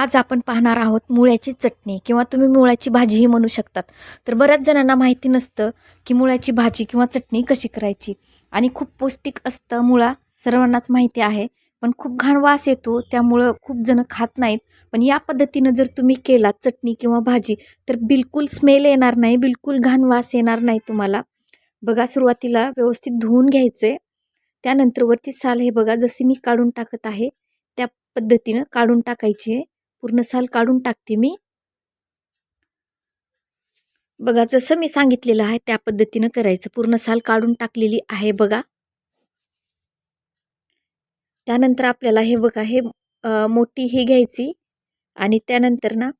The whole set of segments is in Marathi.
आज आपण पाहणार आहोत मुळ्याची चटणी किंवा तुम्ही मुळ्याची भाजीही म्हणू शकतात. तर बऱ्याच जणांना माहिती नसतं की मुळ्याची भाजी किंवा चटणी कशी करायची. आणि खूप पौष्टिक असतं मुळा सर्वांनाच माहिती आहे. पण खूप घाण वास येतो त्यामुळं खूप जण खात नाहीत. पण या पद्धतीनं जर तुम्ही केला चटणी किंवा भाजी तर बिलकुल स्मेल येणार नाही बिलकुल घाण वास येणार नाही तुम्हाला. बघा सुरुवातीला व्यवस्थित धुवून घ्यायचे त्यानंतर वरची साल हे बघा जशी मी काढून टाकत आहे त्या पद्धतीनं काढून टाकायची आहे. पूर्ण साल काढून टाकते मी. बघा जसं मी सांगितलेलं आहे त्या पद्धतीनं करायचं. पूर्ण साल काढून टाकलेली आहे बघा. त्यानंतर आपल्याला हे बघा हे मोठी ही घ्यायची आणि त्यानंतर ना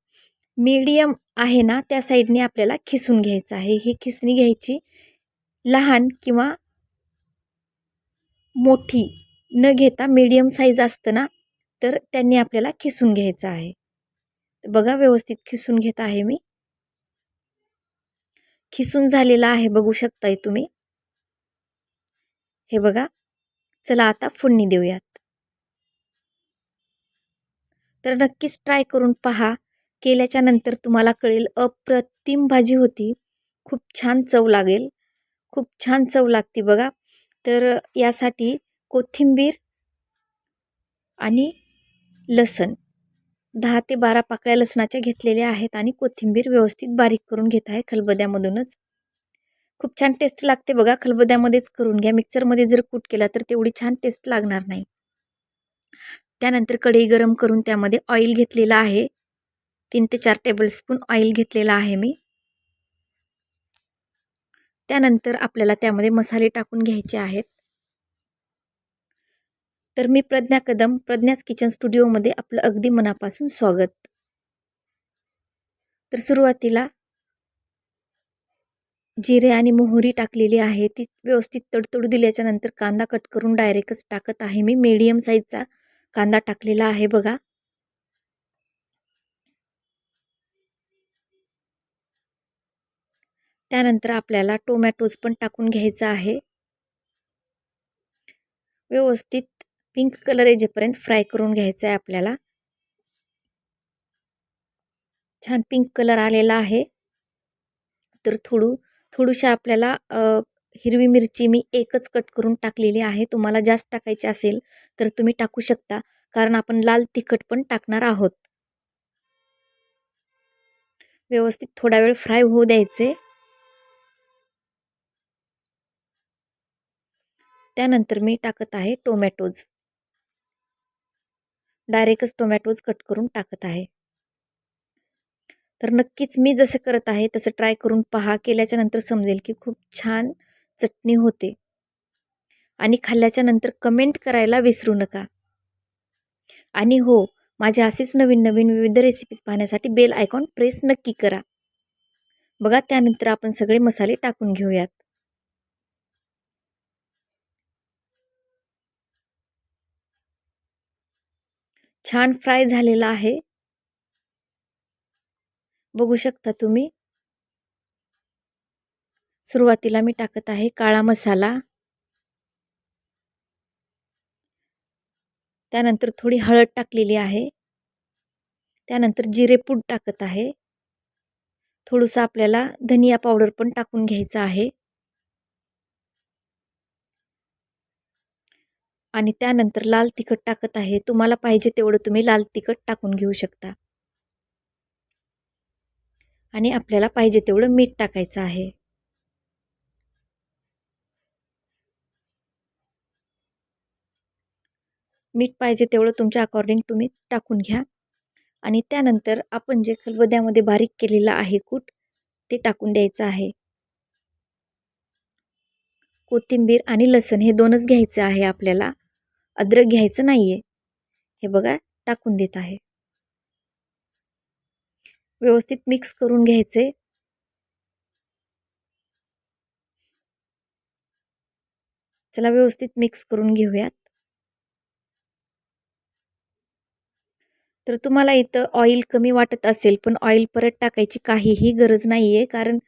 मीडियम आहे ना त्या साईडने आपल्याला खिसून घ्यायचं आहे. ही खिसणी घ्यायची लहान किंवा मोठी न घेता मीडियम साईज असतं ना तर त्यांनी आपल्याला खिसून घ्यायचं आहे. बघा व्यवस्थित खिसून घेत आहे मी. खिसून झालेला आहे बघू शकताय तुम्ही. हे बघा चला आता फोडणी देऊयात. तर नक्कीच ट्राय करून पहा. केल्याच्यानंतर तुम्हाला कळेल अप्रतिम भाजी होती. खूप छान चव लागेल. खूप छान चव लागते बघा. तर यासाठी कोथिंबीर आणि लसण. दहा ते बारा पाकळ्या लसणाच्या घेतलेल्या आहेत आणि कोथिंबीर व्यवस्थित बारीक करून घेत आहे खलबद्यामधूनच खूप छान टेस्ट लागते बघा खलबद्यामध्येच करून घ्या. मिक्सरमध्ये जर कूट केला तर तेवढी छान टेस्ट लागणार नाही. त्यानंतर कढई गरम करून त्यामध्ये ऑइल घेतलेलं आहे. तीन ते चार टेबलस्पून ऑइल घेतलेला आहे मी. त्यानंतर आपल्याला त्यामध्ये मसाले टाकून घ्यायचे आहेत. तर मी प्रज्ञा कदम प्रज्ञाच किचन स्टुडिओमध्ये आपलं अगदी मनापासून स्वागत. तर सुरुवातीला जिरे आणि मोहरी टाकलेली आहे. ती व्यवस्थित तडतडू दिल्याच्या नंतर कांदा कट करून डायरेक्टच टाकत आहे मी. मीडियम साईजचा कांदा टाकलेला आहे बघा. त्यानंतर आपल्याला टोमॅटोज पण टाकून घ्यायचा आहे. व्यवस्थित पिंक कलर येजेपर्यंत फ्राय करून घ्यायचं आहे आपल्याला. छान पिंक कलर आलेला आहे. तर थोडू थोडीशी आपल्याला हिरवी मिरची मी एकच कट करून टाकलेली आहे. तुम्हाला जास्त टाकायची असेल तर तुम्ही टाकू शकता कारण आपण लाल तिखट पण टाकणार आहोत. व्यवस्थित थोडा वेळ फ्राय होऊ द्यायचे. त्यानंतर मी टाकत आहे टोमॅटोज. डायरेक्टच टोमॅटोज कट करून टाकत आहे. तर नक्कीच मी जसं करत आहे तसं ट्राय करून पहा. केल्याच्यानंतर समजेल की खूप छान चटणी होते. आणि खाल्ल्याच्या नंतर कमेंट करायला विसरू नका. आणि हो माझ्या असेच नवीन नवीन विविध रेसिपीज पाहण्यासाठी बेल आयकॉन प्रेस नक्की करा. बघा त्यानंतर आपण सगळे मसाले टाकून घेऊयात. छान फ्राय झालेला आहे. बघू शकता तुम्ही. सुरुवातीला मी टाकत आहे काळा मसाला. त्यानंतर थोडी हळद टाकलेली आहे. त्यानंतर जिरेपूड टाकत आहे. थोडंसं आपल्याला धनिया पावडर पण टाकून घ्यायचं आहे. आणि त्यानंतर लाल तिखट टाकत आहे. तुम्हाला पाहिजे तेवढं तुम्ही लाल तिखट टाकून घेऊ शकता. आणि आपल्याला पाहिजे तेवढं मीठ टाकायचं आहे. मीठ पाहिजे तेवढं तुमच्या अकॉर्डिंग तुम्ही टाकून घ्या. आणि त्यानंतर आपण जे खलबद्यामध्ये बारीक केलेलं आहे कूट ते टाकून द्यायचं आहे. कोथिंबीर आणि लसण हे दोनच घ्यायचं आहे आपल्याला. अद्रक घ्यायचं नाही आहे हे बघा टाकून देत आहे. व्यवस्थित मिक्स करून घ्यायचे. चला व्यवस्थित मिक्स करून घेऊयात. तर तुम्हाला इथं ऑइल कमी वाटत असेल पण ऑइल परत टाकायची काहीही गरज नाही आहे कारण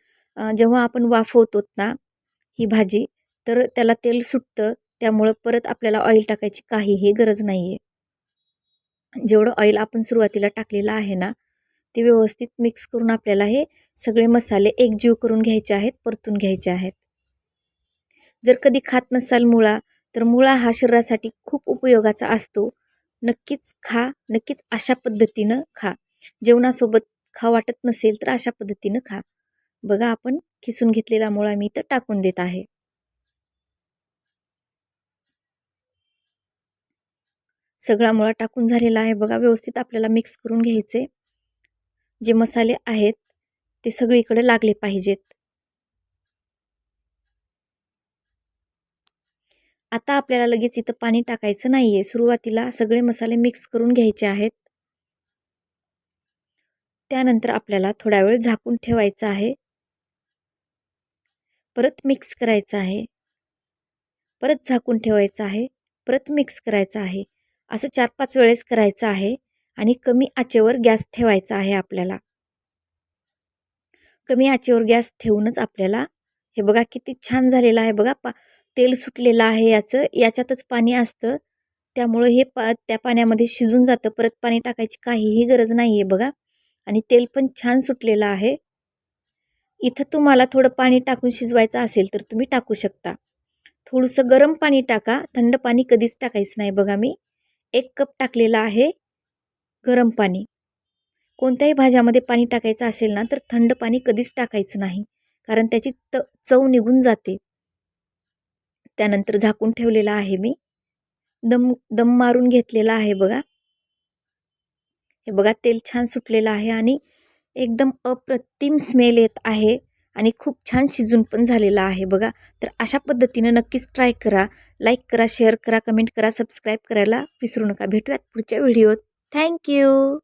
जेव्हा आपण वाफवतो ना ही भाजी तर त्याला तेल सुटतं. त्यामुळं परत आपल्याला ऑइल टाकायची काहीही गरज नाही आहे जेवढं ऑइल आपण सुरुवातीला टाकलेलं आहे ना ते व्यवस्थित मिक्स करून आपल्याला हे सगळे मसाले एकजीव करून घ्यायचे आहेत परतून घ्यायचे आहेत. जर कधी खात नसाल मुळा तर मुळा हा शरीरासाठी खूप उपयोगाचा असतो. नक्कीच खा नक्कीच अशा पद्धतीनं खा. जेवणासोबत खा वाटत नसेल तर अशा पद्धतीनं खा. बघा आपण खिसून घेतलेला मुळा मी इथं टाकून देत आहे. सगळा मुळा टाकून झालेला आहे. बघा व्यवस्थित आपल्याला मिक्स करून घ्यायचे. जे मसाले आहेत ते सगळीकडे लागले पाहिजेत. आता आपल्याला लगेच इथं पाणी टाकायचं नाही आहे सुरुवातीला सगळे मसाले मिक्स करून घ्यायचे आहेत. त्यानंतर आपल्याला थोडा वेळ झाकून ठेवायचं आहे. परत मिक्स करायचं आहे. परत झाकून ठेवायचं आहे. परत मिक्स करायचं आहे. असं चार पाच वेळेस करायचं आहे आणि कमी आचेवर गॅस ठेवायचा आहे आपल्याला. कमी आचेवर गॅस ठेवूनच आपल्याला हे बघा किती छान झालेलं आहे बघा. पा तेल सुटलेलं आहे याचं याच्यातच पाणी असतं. त्यामुळं हे पा त्या पाण्यामध्ये शिजून जातं. परत पाणी टाकायची काहीही गरज नाही आहे बघा. आणि तेल पण छान सुटलेलं आहे. इथं तुम्हाला थोडं पाणी टाकून शिजवायचं असेल तर तुम्ही टाकू शकता. थोडंसं गरम पाणी टाका. थंड पाणी कधीच टाकायचं नाही बघा मी. एक कप टाकलेला आहे गरम पाणी. कोणत्याही भाज्यामध्ये पाणी टाकायचं असेल ना तर थंड पाणी कधीच टाकायचं नाही कारण त्याची त चव निघून जाते. त्यानंतर झाकून ठेवलेला आहे मी. दम दम मारून घेतलेला आहे बघा. हे बघा तेल छान सुटलेलं आहे आणि एकदम अप्रतिम स्मेल येत आहे. आणि खूप छान शिजून पण झालेलं आहे बघा. तर अशा पद्धतीनं नक्कीच ट्राय करा. लाईक करा शेअर करा कमेंट करा सबस्क्राईब करायला विसरू नका. भेटूयात पुढच्या व्हिडिओत थँक्यू